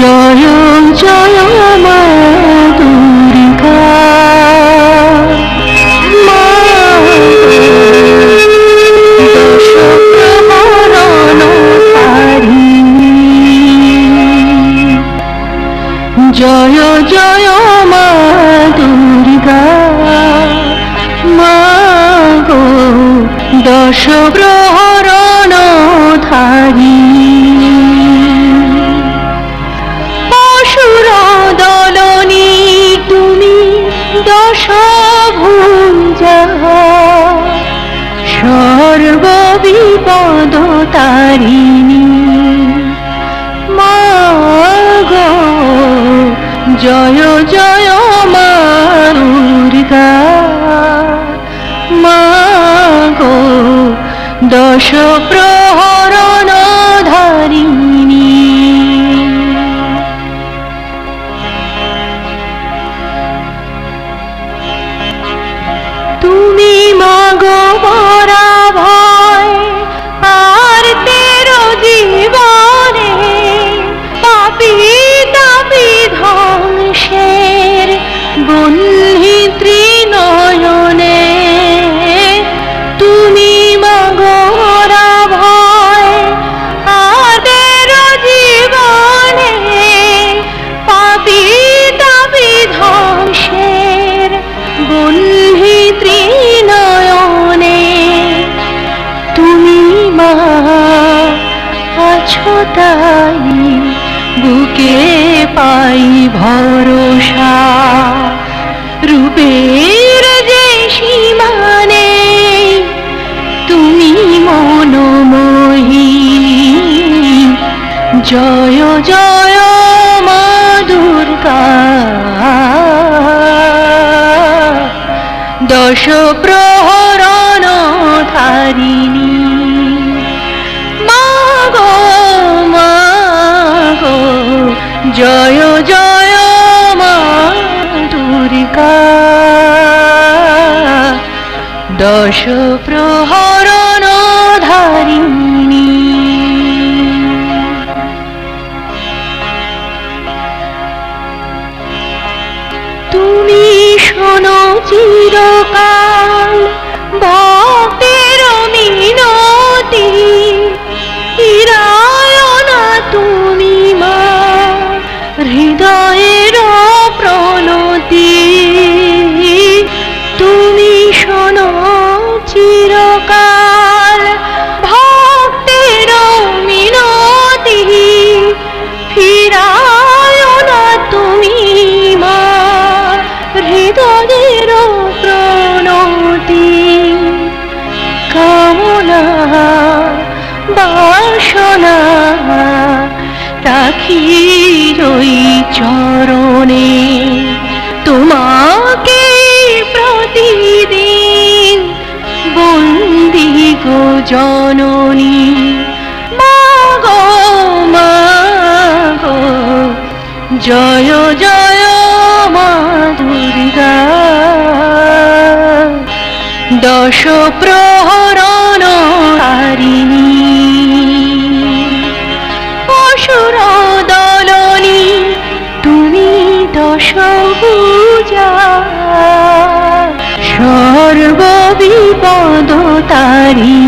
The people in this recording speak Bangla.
জয় জয় মা দুর্গা। মা জয় জয় সর্ববিপদ তারিণী। মা জয় জয় মা দুর্গা। দশ প্রহরণ ধারিণী। তুমি তাই বুকে পাই ভরসা। রূপের যে সীমানে তুমি মনোমোহিনী। জয় জয় মা দুর্গা। দশ প্রহরণ দশ প্রহরণ ধারিণী। তুমি শোনো চিরকাল বাসনা রাখি রই চরণে। তোমাকে প্রতিদিন বন্দি গো জননী। মা গো মা গো, জয় জয় মা দুর্গা। দশ প্রহরণ হারিণী মরুর দলনি তুমি তো সবুজা। সর্ববিপদ তারি